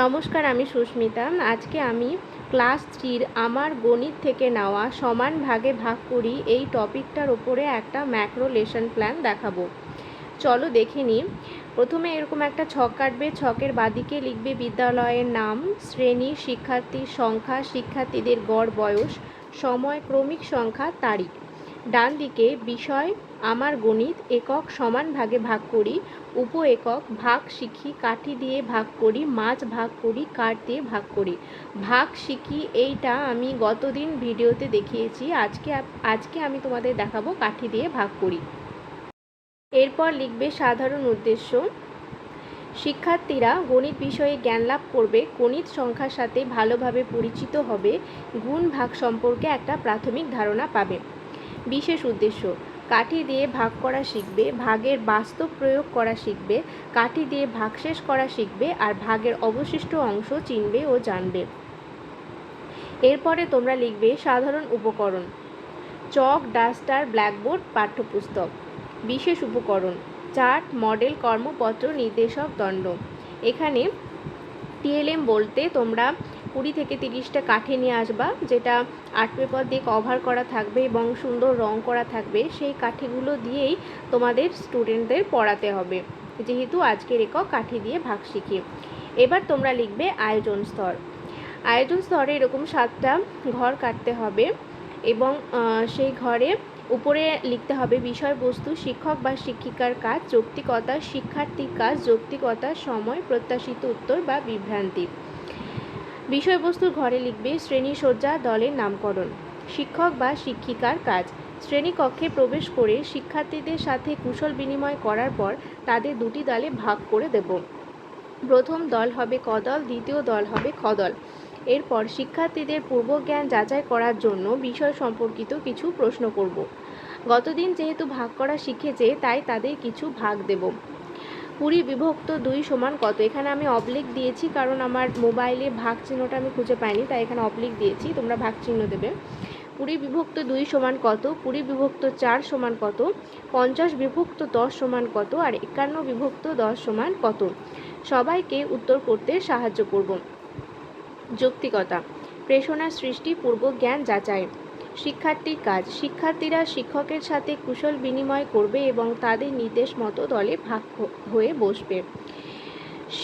নমস্কার, আমি সুস্মিতা। আজকে আমি ক্লাস থ্রির আমার গণিত থেকে নেওয়া সমান ভাগে ভাগ করি এই টপিকটার ওপরে একটা ম্যাক্রো লেসন প্ল্যান দেখাবো। চলো দেখে নিই। প্রথমে এরকম একটা ছক কাটবে, ছকের বাদিকে লিখবে বিদ্যালয়ের নাম, শ্রেণি শিক্ষার্থীর সংখ্যা, শিক্ষার্থীদের গড় বয়স, সময়, ক্রমিক সংখ্যা, তারিখ। ডান দিকে বিষয় আমার গণিত একক সমান ভাগে ভাগ করি উপ একক ভাগ শিখি, কাঠি দিয়ে ভাগ করি, মাছ ভাগ করি, কাঠ দিয়ে ভাগ করি। ভাগ শিখি, এইটা আমি গতদিন ভিডিওতে দেখিয়েছি, আজকে আজকে আমি তোমাদের দেখাবো কাঠি দিয়ে ভাগ করি। এরপর লিখবে সাধারণ উদ্দেশ্য। শিক্ষার্থীরা গণিত বিষয়ে জ্ঞান লাভ করবে, গণিত সংখ্যার সাথে ভালোভাবে পরিচিত হবে, গুণ ভাগ সম্পর্কে একটা প্রাথমিক ধারণা পাবে। বিশেষ উদ্দেশ্য কাঠি দিয়ে ভাগ করা শিখবে, ভাগের বাস্তব প্রয়োগ করা শিখবে, কাঠি দিয়ে ভাগশেষ করা শিখবে আর ভাগের অবশিষ্ট অংশ চিনবে ও জানবে। এরপরে তোমরা লিখবে সাধারণ উপকরণ, চক, ডাস্টার, ব্ল্যাকবোর্ড, পাঠ্যপুস্তক, বিশেষ উপকরণ, চার্ট, মডেল, কর্মপত্র, নির্দেশক, দণ্ড। এখানে টিএলএম বলতে তোমরা কুড়ি থেকে তিরিশটা কাঠি নিয়ে আসবা, যেটা আর্ট পেপার দিয়ে কভার করা থাকবে এবং সুন্দর রং করা থাকবে, সেই কাঠিগুলো দিয়েই তোমাদের স্টুডেন্টদের পড়াতে হবে। যেহেতু আজকের একক কাঠি দিয়ে ভাগ শিখি। এবার তোমরা লিখবে আয়োজন স্তর। আয়োজন স্তরে এরকম সাতটা ঘর কাটতে হবে এবং সেই ঘরে উপরে লিখতে হবে বিষয়বস্তু, শিক্ষক বা শিক্ষিকার কাজ, যৌক্তিকতা, শিক্ষার্থীর কাজ, যৌক্তিকতা, সময়, প্রত্যাশিত উত্তর বা বিভ্রান্তি। বিষয়বস্তুর ঘরে লিখবে শ্রেণীসজ্জা দলের নামকরণ, শিক্ষক বা শিক্ষিকার কাজ। শ্রেণীকক্ষে প্রবেশ করে শিক্ষার্থীদের সাথে কুশল বিনিময় করার পর তাদের দুটি দলে ভাগ করে দেব। প্রথম দল হবে কদল, দ্বিতীয় দল হবে খদল। এরপর শিক্ষার্থীদের পূর্বজ্ঞান যাচাই করার জন্য বিষয় সম্পর্কিত কিছু প্রশ্ন করব। গতদিন যেহেতু ভাগ করা শিখেছে, তাই তাদের কিছু ভাগ দেব। কুড়ি বিভক্ত দুই সমান কত? এখানে আমি অবলিক দিয়েছি, কারণ আমার মোবাইলে ভাগ চিহ্নটা আমি খুঁজে পাইনি, তাই এখানে অবলিক দিয়েছি, তোমরা ভাগ চিহ্ন দেবে। কুড়ি বিভক্ত দুই সমান কত? কুড়ি বিভক্ত চার সমান কত? পঞ্চাশ বিভক্ত দশ সমান কত? আর একান্ন বিভক্ত দশ সমান কত? সবাইকে উত্তর করতে সাহায্য করব। যৌক্তিকতা প্রেষণা সৃষ্টি পূর্ব জ্ঞান যাচাই। শিক্ষার্থীর কাজ। শিক্ষার্থীরা শিক্ষকের সাথে কুশল বিনিময় করবে এবং তাদের নির্দেশ মতো দলে ভাগ হয়ে বসবে।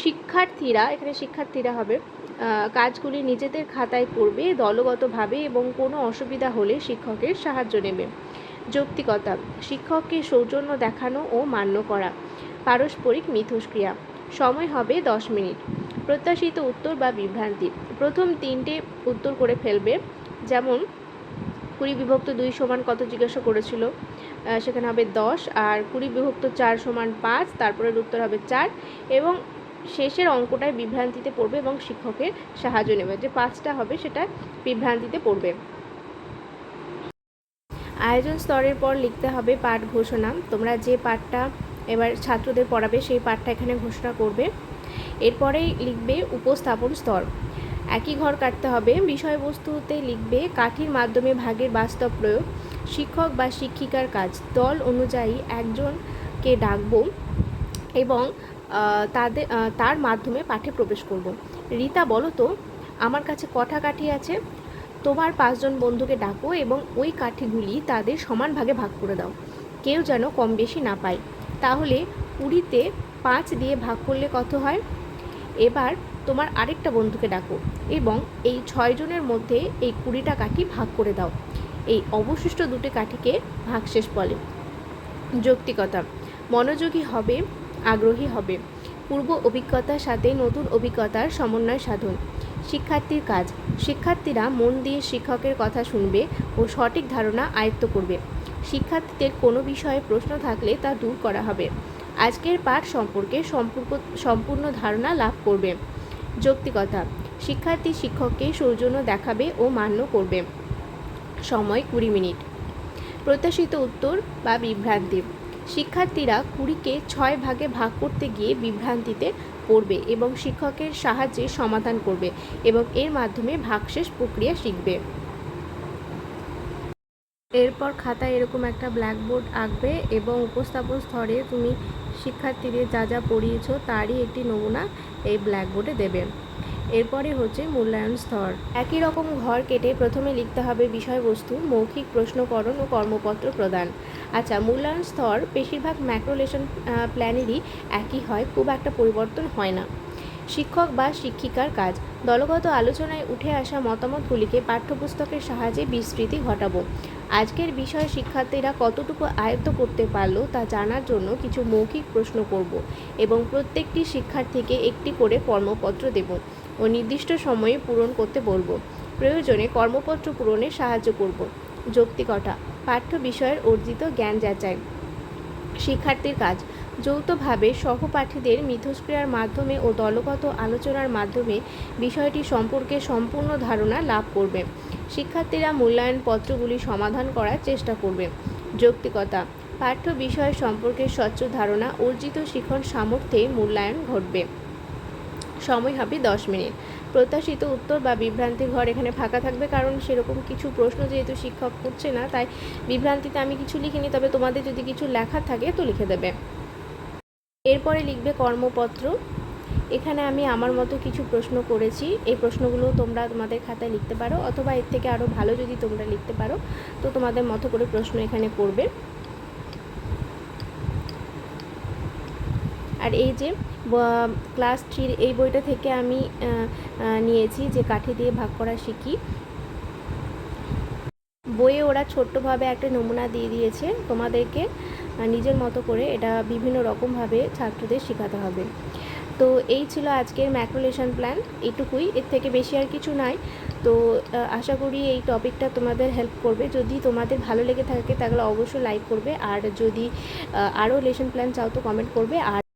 শিক্ষার্থীরা, এখানে শিক্ষার্থীরা হবে কাজগুলি নিজেদের খাতায় করবে দলগতভাবে এবং কোনো অসুবিধা হলে শিক্ষকের সাহায্য নেবে। যৌক্তিকতা, শিক্ষককে সৌজন্য দেখানো ও মান্য করা। পারস্পরিক মিথস্ক্রিয়া, সময় হবে দশ মিনিট। প্রত্যাশিত উত্তর বা বিভ্রান্তি, প্রথম তিনটে উত্তর করে ফেলবে। যেমন কুড়ি বিভক্ত দুই সমান কত জিজ্ঞাসা করেছিল? সেখানে হবে দশ, আর কুড়ি বিভক্ত চার সমান পাঁচ, তারপরের উত্তর হবে চার, এবং শেষের অঙ্কটায় বিভ্রান্তিতে পড়বে এবং শিক্ষকের সাহায্য নেবে। যে পাঁচটা হবে সেটা বিভ্রান্তিতে পড়বে। আয়োজন স্তরের পর লিখতে হবে পাঠ ঘোষণা। তোমরা যে পাঠটা এবার ছাত্রদের পড়াবে, সেই পাঠটা এখানে ঘোষণা করবে। এরপরেই লিখবে উপস্থাপন স্তর। একই ঘর কাটতে হবে। বিষয়বস্তুতে লিখবে কাঠির মাধ্যমে ভাগের বাস্তব প্রয়োগ, শিক্ষক বা শিক্ষিকার কাজ। দল অনুযায়ী একজনকে ডাকবো এবং তাদের তার মাধ্যমে পাঠে প্রবেশ করব। রীতা, বলো তো, আমার কাছে কটা কাঠি আছে? তোমার পাঁচজন বন্ধুকে ডাকো এবং ওই কাঠিগুলি তাদের সমান ভাগে ভাগ করে দাও। কেউ যেন কম বেশি না পায়। তাহলে কুড়িতে পাঁচ দিয়ে ভাগ করলে কত হয়? এবার তোমার আরেকটা বন্ধুকে ডাকো এবং এই ছয়জনের মধ্যে এই কুড়িটা কাঠি ভাগ করে দাও। এই অবশিষ্ট দুটি কাঠিকে ভাগশেষ বলে। যৌক্তিকতা, মনোযোগী হবে, আগ্রহী হবে। পূর্ব অভিজ্ঞতার সাথে নতুন অভিজ্ঞতার সমন্বয় সাধন। শিক্ষার্থীর কাজ, শিক্ষার্থীরা মন দিয়ে শিক্ষকের কথা শুনবে ও সঠিক ধারণা আয়ত্ত করবে। শিক্ষার্থীদের কোনো বিষয়ে প্রশ্ন থাকলে তা দূর করা হবে। আজকের পাঠ সম্পর্কে সম্পূর্ণ ধারণা লাভ করবে। যৌক্তিকতা। শিক্ষার্থী শিক্ষককে সৌজন্য দেখাবে ও মান্য করবে। সময় কুড়ি মিনিট। প্রত্যাশিত উত্তর বা বিভ্রান্তি। শিক্ষার্থীরা কুড়িকে ছয় ভাগে ভাগ করতে গিয়ে বিভ্রান্তিতে পড়বে এবং শিক্ষকের সাহায্যে সমাধান করবে এবং এর মাধ্যমে ভাগশেষ প্রক্রিয়া শিখবে। এরপর খাতায় এরকম একটা ব্ল্যাকবোর্ড আঁকবে এবং উপস্থাপন স্তরে তুমি শিক্ষার্থীদের যা যা পড়িয়েছ তারই একটি নমুনা এই ব্ল্যাকবোর্ডে দেবে। এরপরে হচ্ছে মূল্যায়ন স্তর। একই রকম ঘর কেটে প্রথমে লিখতে হবে বিষয়বস্তু, মৌখিক প্রশ্নকরণ ও কর্মপত্র প্রদান। আচ্ছা মূল্যায়ন স্তর বেশিরভাগ ম্যাক্রোলেশন প্ল্যানেরই একই হয়, খুব একটা পরিবর্তন হয় না। শিক্ষক বা শিক্ষিকার কাজ। দলগত আলোচনায় উঠে আসা মতামতগুলিকে পাঠ্যপুস্তকের সাহায্যে বিস্তৃতি ঘটাবো। আজকের বিষয় শিক্ষার্থীরা কতটুকু আয়ত্ত করতে পারল তা জানার জন্য কিছু মৌখিক প্রশ্ন করব এবং প্রত্যেকটি শিক্ষার্থীকে একটি করে কর্মপত্র দেব ও নির্দিষ্ট সময়ে পূরণ করতে বলব। প্রয়োজনে কর্মপত্র পূরণে সাহায্য করব। যৌক্তিকতা, পাঠ্য বিষয়ের অর্জিত জ্ঞান যাচাই, শিক্ষার্থীর কাজ যৌথভাবে সহপাঠীদের মিথস্ক্রিয়ার মাধ্যমে ও দলগত আলোচনার মাধ্যমে বিষয়টি সম্পর্কে সম্পূর্ণ ধারণা লাভ করবে। শিক্ষার্থীরা মূল্যায়ন পত্রগুলি সমাধান করার চেষ্টা করবে। যৌক্তিকতা, পাঠ্য বিষয় সম্পর্কে স্বচ্ছ ধারণা, অর্জিত শিখন সামর্থ্যে মূল্যায়ন ঘটবে। সময় হবে দশ মিনিট। প্রত্যাশিত উত্তর বা বিভ্রান্তির ঘর এখানে ফাঁকা থাকবে কারণ সেরকম কিছু প্রশ্ন যেহেতু শিক্ষক করছে না, তাই বিভ্রান্তিতে আমি কিছু লিখিনি, তবে তোমাদের যদি কিছু লেখা থাকে তো লিখে দেবে। এরপরে লিখবে কর্মপত্র। এখানে আমি আমার মতো কিছু প্রশ্ন করেছি। এই প্রশ্নগুলো তোমরা তোমাদের খাতায় লিখতে পারো অথবা এর থেকে আরও ভালো যদি তোমরা লিখতে পারো, তো তোমাদের মতো করে প্রশ্ন এখানে করবে। আর এই যে ক্লাস থ্রির এই বইটা থেকে আমি নিয়েছি যে কাঠি দিয়ে ভাগ করা শিখি। বইয়ে ওরা ছোট্টভাবে একটা নমুনা দিয়ে দিয়েছে। তোমাদেরকে নিজের মতো করে এটা বিভিন্ন রকমভাবে ছাত্রদের শেখাতে হবে। তো এই ছিল আজকের ম্যাক্রোলেশন প্ল্যান এটুকুই, এর থেকে বেশি আর কিছু নাই। তো আশা করি এই টপিকটা তোমাদের হেল্প করবে। যদি তোমাদের ভালো লেগে থাকে, তাহলে অবশ্যই লাইক করবে। আর যদি আরও লেশন প্ল্যান চাও তো কমেন্ট করবে। আর